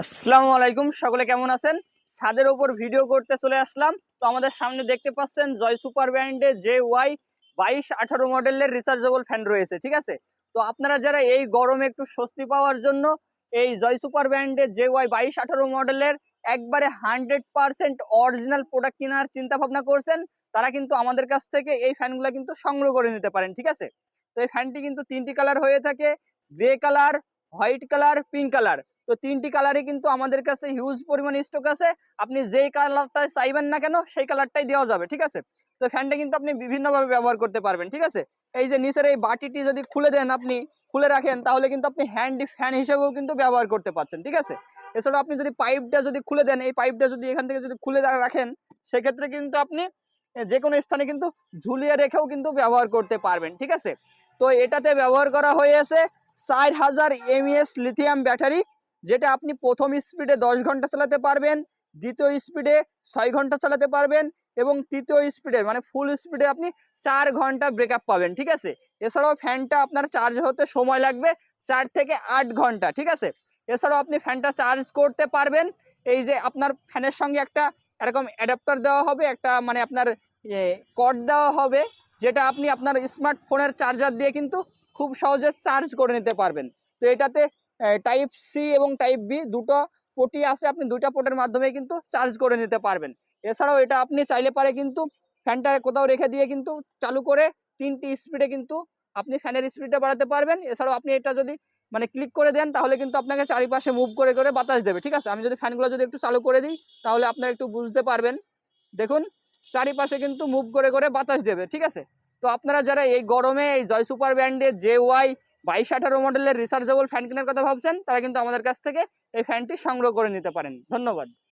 আসসালামু আলাইকুম, সকলে কেমন আছেন? ছাদের ওপর ভিডিও করতে চলে আসলাম। তো আমাদের সামনে দেখতে পাচ্ছেন জয় সুপার ব্র্যান্ডের যে ওয়াই বাইশ আঠারো মডেলের রিচার্জেবল ফ্যান রয়েছে, ঠিক আছে? তো আপনারা যারা এই গরমে একটু স্বস্তি পাওয়ার জন্য এই জয় সুপার ব্র্যান্ডের যে ওয়াই বাইশ আঠারো মডেলের একবারে হান্ড্রেড পার্সেন্ট অরিজিনাল প্রোডাক্ট কেনার চিন্তা ভাবনা করছেন, তারা কিন্তু আমাদের কাছ থেকে এই ফ্যানগুলো কিন্তু সংগ্রহ করে নিতে পারেন, ঠিক আছে? তো এই ফ্যানটি কিন্তু তিনটি কালার হয়ে থাকে, grey colour, white colour, pink colour. তো তিনটি কালারই কিন্তু আমাদের কাছে হিউজ পরিমাণ স্টক আছে। আপনি যেই কালারটা চাইবেন না কেন, সেই কালারটাই দেওয়া যাবে, ঠিক আছে? তো ফ্যানটা কিন্তু আপনি বিভিন্নভাবে ব্যবহার করতে পারবেন, ঠিক আছে? এই যে নিচের এই বাটিটি যদি খুলে দেন আপনি, খুলে রাখেন, তাহলে কিন্তু আপনি হ্যান্ড ফ্যান হিসেবেও কিন্তু ব্যবহার করতে পারছেন, ঠিক আছে? এছাড়া আপনি যদি পাইপটা যদি খুলে দেন, এই পাইপটা যদি এখান থেকে যদি খুলে রাখেন, সেক্ষেত্রে কিন্তু আপনি যে কোনো স্থানে কিন্তু ঝুলিয়ে রেখেও কিন্তু ব্যবহার করতে পারবেন, ঠিক আছে? তো এটাতে ব্যবহার করা হয়েছে চার হাজার এমএস লিথিয়াম ব্যাটারি যেটা আপনি প্রথম স্পিডে দশ ঘণ্টা চালাতে পারবেন, দ্বিতীয় স্পিডে ছয় ঘণ্টা চালাতে পারবেন এবং তৃতীয় স্পিডে মানে ফুল স্পিডে আপনি চার ঘণ্টা ব্রেকআপ পাবেন, ঠিক আছে? এছাড়াও ফ্যানটা আপনার চার্জ হতে সময় লাগবে চার থেকে আট ঘণ্টা, ঠিক আছে? এছাড়াও আপনি ফ্যানটা চার্জ করতে পারবেন, এই যে আপনার ফ্যানের সঙ্গে একটা এরকম অ্যাডাপ্টার দেওয়া হবে, একটা মানে আপনার কর্ড দেওয়া হবে, যেটা আপনি আপনার স্মার্টফোনের চার্জার দিয়ে কিন্তু খুব সহজে চার্জ করে নিতে পারবেন। তো এটাতে টাইপ সি এবং টাইপ বি দুটো পোর্টই আছে। আপনি দুইটা পোর্টের মাধ্যমে কিন্তু চার্জ করে নিতে পারবেন। এছাড়াও এটা আপনি চাইলে পারে কিন্তু ফ্যানটা কোথাও রেখে দিয়ে কিন্তু চালু করে তিনটি স্পিডে কিন্তু আপনি ফ্যানের স্পিডটা বাড়াতে পারবেন। এছাড়াও আপনি এটা যদি মানে ক্লিক করে দেন, তাহলে কিন্তু আপনাকে চারিপাশে মুভ করে করে বাতাস দেবে, ঠিক আছে? আমি যদি ফ্যানগুলো যদি একটু চালু করে দিই, তাহলে আপনারা একটু বুঝতে পারবেন। দেখুন, চারিপাশে কিন্তু মুভ করে করে বাতাস দেবে, ঠিক আছে? তো আপনারা যারা এই গরমে, এই জয় সুপার ব্র্যান্ডের জে ওয়াই বাইশ আঠারো মডেলের রিচার্জেবল ফ্যান কেনার কথা ভাবছেন, তারা কিন্তু আমাদের কাছ থেকে এই ফ্যানটি সংগ্রহ করে নিতে পারেন। ধন্যবাদ।